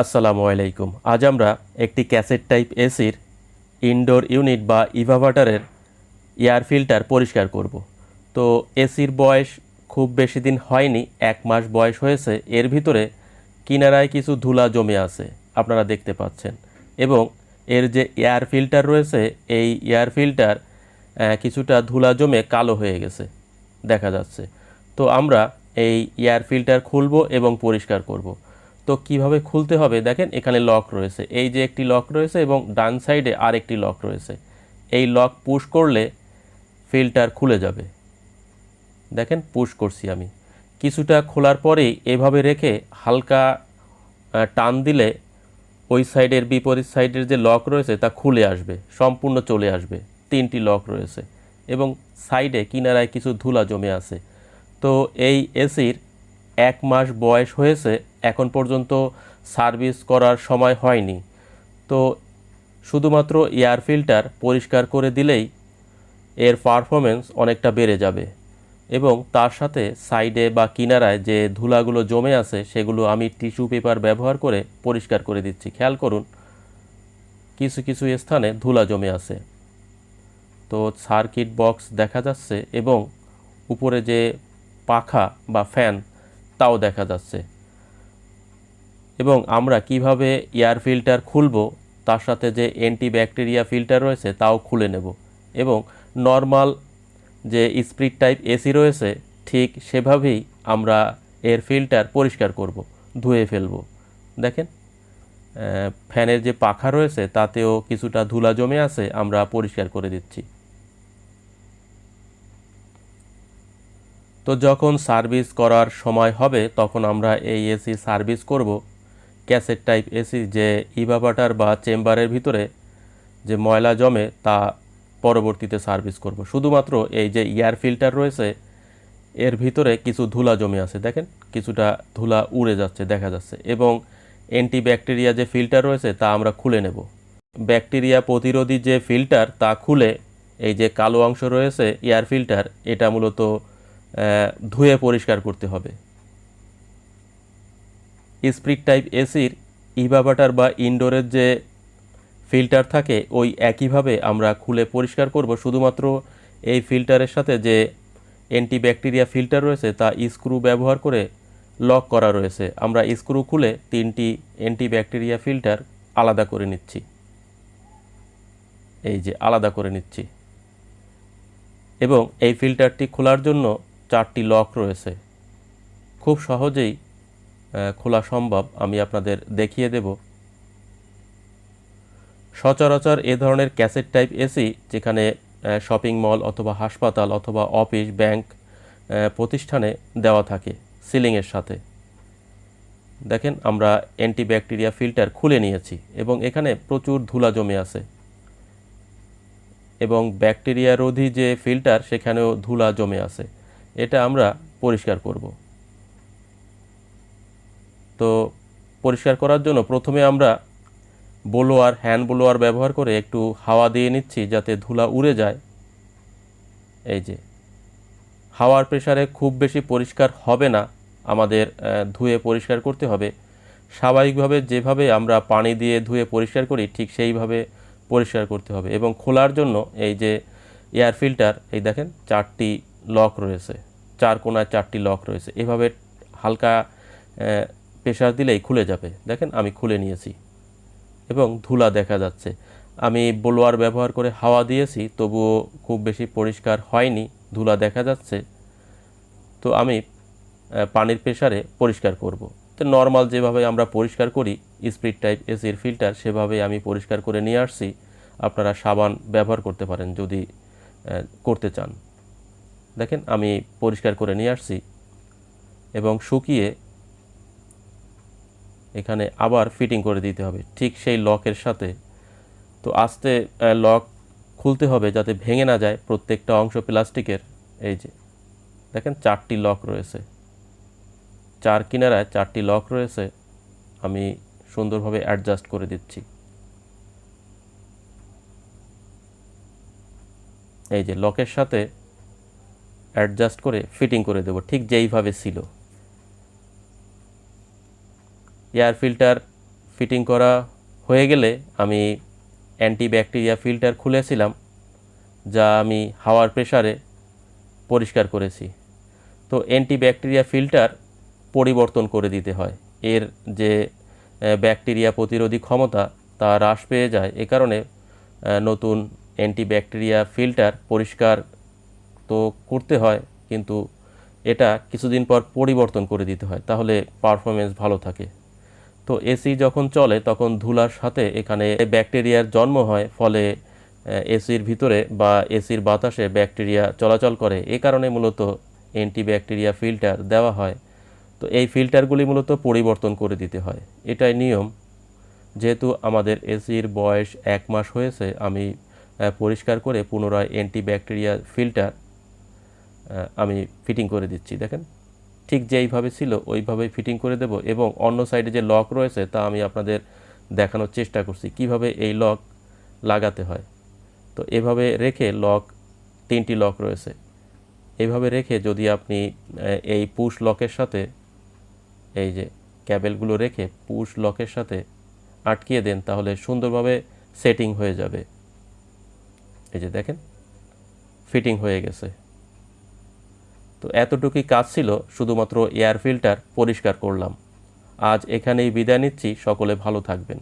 আসসালামু আলাইকুম। আজ আমরা একটি ক্যাসেট টাইপ এসির ইনডোর ইউনিট বা ইভাভাটারের এয়ার ফিল্টার পরিষ্কার করব। তো এসির বয়স খুব বেশি দিন হয়নি, এক মাস বয়স হয়েছে। এর ভিতরে কিনারায় কিছু ধুলা জমে আছে, আপনারা দেখতে পাচ্ছেন। এবং এর যে এয়ার ফিল্টার রয়েছে, এই এয়ার ফিল্টার কিছুটা ধুলা জমে কালো হয়ে গেছে, দেখা যাচ্ছে। তো আমরা এই এয়ার ফিল্টার খুলব এবং পরিষ্কার করব। তো কীভাবে খুলতে হবে? দেখেন, এখানে লক রয়েছে। এই যে একটি লক রয়েছে এবং ডান সাইডে আর একটি লক রয়েছে। এই লক পুশ করলে ফিল্টার খুলে যাবে। দেখেন পুশ করছি আমি। কিছুটা খোলার পরেই এভাবে রেখে হালকা টান দিলে ওই সাইডের বিপরীত সাইডের যে লক রয়েছে তা খুলে আসবে। সম্পূর্ণ চলে আসবে। তিনটি লক রয়েছে এবং সাইডে কিনারায় কিছু ধুলা জমে আছে। তো এই এসির এক মাস বয়স হয়েছে এখন পর্যন্ত সার্ভিস করার সময় হয়নি। তো শুধুমাত্র এয়ার ফিল্টার পরিষ্কার করে দিলেই এর পারফরমেন্স অনেকটা বেড়ে যাবে এবং তার সাথে সাইডে বা কিনারায় যে ধুলাগুলো জমে আছে সেগুলো আমি টিস্যু পেপার ব্যবহার করে পরিষ্কার করে দিচ্ছি। খেয়াল করুন, কিছু কিছু স্থানে ধুলা জমে আছে। তো সার্কিট বক্স দেখা যাচ্ছে এবং উপরে যে পাখা বা ফ্যান, তাও দেখা যাচ্ছে। এবং আমরা কীভাবে এয়ার ফিল্টার খুলব, তার সাথে যে অ্যান্টিব্যাকটেরিয়া ফিল্টার রয়েছে তাও খুলে নেব। এবং নর্মাল যে স্প্রিট টাইপ এসি রয়েছে, ঠিক সেভাবেই আমরা এর ফিল্টার পরিষ্কার করব, ধুয়ে ফেলব। দেখেন ফ্যানের যে পাখা রয়েছে তাতেও কিছুটা ধুলা জমে আছে, আমরা পরিষ্কার করে দিচ্ছি। তো যখন সার্ভিস করার সময় হবে, তখন আমরা এই এসি সার্ভিস করব। ক্যাসেট টাইপ এসি যে ইভাবাটার বা চেম্বারের ভিতরে যে ময়লা জমে তা পরবর্তীতে সার্ভিস করব। শুধুমাত্র এই যে এয়ার ফিল্টার রয়েছে, এর ভিতরে কিছু ধুলা জমে আছে। দেখেন, কিছুটা ধুলা উড়ে যাচ্ছে, দেখা যাচ্ছে। এবং অ্যান্টিব্যাকটেরিয়া যে ফিল্টার রয়েছে তা আমরা খুলে নেব। ব্যাকটেরিয়া প্রতিরোধী যে ফিল্টার তা খুলে এই যে কালো অংশ রয়েছে এয়ার ফিল্টার, এটা মূলত ধুয়ে পরিষ্কার করতে হবে। স্প্রিট টাইপ এসির ইভাবাটার বা ইনডোরের যে ফিল্টার থাকে, ওই একইভাবে আমরা খুলে পরিষ্কার করব। শুধুমাত্র এই ফিল্টারের সাথে যে অ্যান্টিব্যাকটেরিয়া ফিল্টার রয়েছে, তা স্ক্রু ব্যবহার করে লক করা রয়েছে। আমরা স্ক্রু খুলে তিনটি অ্যান্টিব্যাকটেরিয়া ফিল্টার আলাদা করে নিচ্ছি। এই যে আলাদা করে নিচ্ছি। এবং এই ফিল্টারটি খোলার জন্য চারটি লক রয়েছে। খুব সহজেই খোলা সম্ভব, আমি আপনাদের দেখিয়ে দেব। সচরাচর এ ধরনের ক্যাসেট টাইপ এসি, যেখানে শপিং মল অথবা হাসপাতাল অথবা অফিস, ব্যাংক প্রতিষ্ঠানে দেওয়া থাকে সিলিংয়ের সাথে। দেখেন, আমরা অ্যান্টিব্যাকটেরিয়া ফিল্টার খুলে নিয়েছি এবং এখানে প্রচুর ধুলা জমে আছে। এবং ব্যাকটেরিয়া রোধী যে ফিল্টার, সেখানেও ধুলা জমে আছে। এটা আমরা পরিষ্কার করব। তো পরিষ্কার করার জন্য প্রথমে আমরা ব্লোয়ার, হ্যান্ড ব্লোয়ার ব্যবহার করে একটু হাওয়া দিয়ে নিচ্ছি যাতে ধুলা উড়ে যায়। এই যে, হাওয়ার প্রেসারে খুব বেশি পরিষ্কার হবে না, আমাদের ধুয়ে পরিষ্কার করতে হবে। স্বাভাবিকভাবে যেভাবে আমরা পানি দিয়ে ধুয়ে পরিষ্কার করি, ঠিক সেইভাবে পরিষ্কার করতে হবে এবং খোলার জন্য এই যে এয়ার ফিল্টার, এই দেখেন চারটি লক রয়েছে, চার কোনায় চারটি লক রয়েছে। এভাবে হালকা প্রেশার দিলেই খুলে যাবে। দেখেন, আমি খুলে নিয়েছি। এবং ধুলা দেখা যাচ্ছে। আমি ব্লোয়ার ব্যবহার করে হাওয়া দিয়েছি, তবুও খুব বেশি পরিষ্কার হয়নি, ধুলা দেখা যাচ্ছে। তো আমি পানির প্রেশারে পরিষ্কার করব। তো নর্মাল যেভাবে আমরা পরিষ্কার করি স্পিড টাইপ এসির ফিল্টার সেভাবে আমি পরিষ্কার করে নিয়ে আসছি। আপনারা সাবান ব্যবহার করতে পারেন যদি করতে চান। দেখেন, আমি পরিষ্কার করে নিয়ে আসছি। এবং শুকিয়ে এখানে আবার ফিটিং করে দিতে হবে, ঠিক সেই লকের সাথে। তো আস্তে লক খুলতে হবে যাতে ভেঙে না যায় প্রত্যেকটা অংশ প্লাস্টিকের। এই যে, দেখেন চারটি লক রয়েছে। চার কিনারায় চারটি লক রয়েছে, আমি সুন্দরভাবে অ্যাডজাস্ট করে দিচ্ছি। এই যে, লকের সাথে অ্যাডজাস্ট করে ফিটিং করে দেব, ঠিক যেইভাবে ছিল। এয়ার ফিল্টার ফিটিং করা হয়ে গেলে আমি অ্যান্টিব্যাকটেরিয়া ফিল্টার খুলেছিলাম, যা আমি হাওয়ার প্রেসারে পরিষ্কার করেছি। তো অ্যান্টিব্যাকটেরিয়া ফিল্টার পরিবর্তন করে দিতে হয়। এর যে ব্যাকটেরিয়া প্রতিরোধী ক্ষমতা, তা হ্রাস পেয়ে যায়। এ কারণে নতুন অ্যান্টিব্যাকটেরিয়া ফিল্টার পরিষ্কার তো করতে হয়, কিন্তু এটা কিছুদিন পর পরিবর্তন করে দিতে হয়। তাহলে পারফরমেন্স ভালো থাকে। তো এসি যখন চলে, তখন ধুলার সাথে এখানে ব্যাকটেরিয়ার জন্ম হয়, ফলে এসির ভিতরে বা এসির বাতাসে ব্যাকটেরিয়া চলাচল করে। এ কারণে মূলত অ্যান্টিব্যাকটেরিয়া ফিল্টার দেওয়া হয়। তো এই ফিল্টারগুলি মূলত পরিবর্তন করে দিতে হয়। এটাই নিয়ম। যেহেতু আমাদের এসির বয়স এক মাস হয়েছে, আমি পরিষ্কার করে পুনরায় অ্যান্টিব্যাকটেরিয়া ফিল্টার আমি ফিটিং করে দিচ্ছি। দেখেন। ঠিক যেইভাবে ছিল, ওইভাবেই ফিটিং করে দেব এবং অন্য সাইডে যে লক রয়েছে তা আমি আপনাদের দেখানোর চেষ্টা করছি। কীভাবে এই লক লাগাতে হয়? তো এভাবে রেখে লক তিনটি লক রয়েছে। এইভাবে রেখে যদি আপনি এই পুশ লকের সাথে, এই যে ক্যাবেলগুলো রেখে পুশ লকের সাথে আটকিয়ে দেন, তাহলে সুন্দরভাবে সেটিং হয়ে যাবে। এই যে দেখেন ফিটিং হয়ে গেছে। তো এতটুকুই কাজ ছিল, শুধুমাত্র এয়ার ফিল্টার পরিষ্কার করলাম। আজ এখানেই বিদায় নিচ্ছি, সকলে ভালো থাকবেন।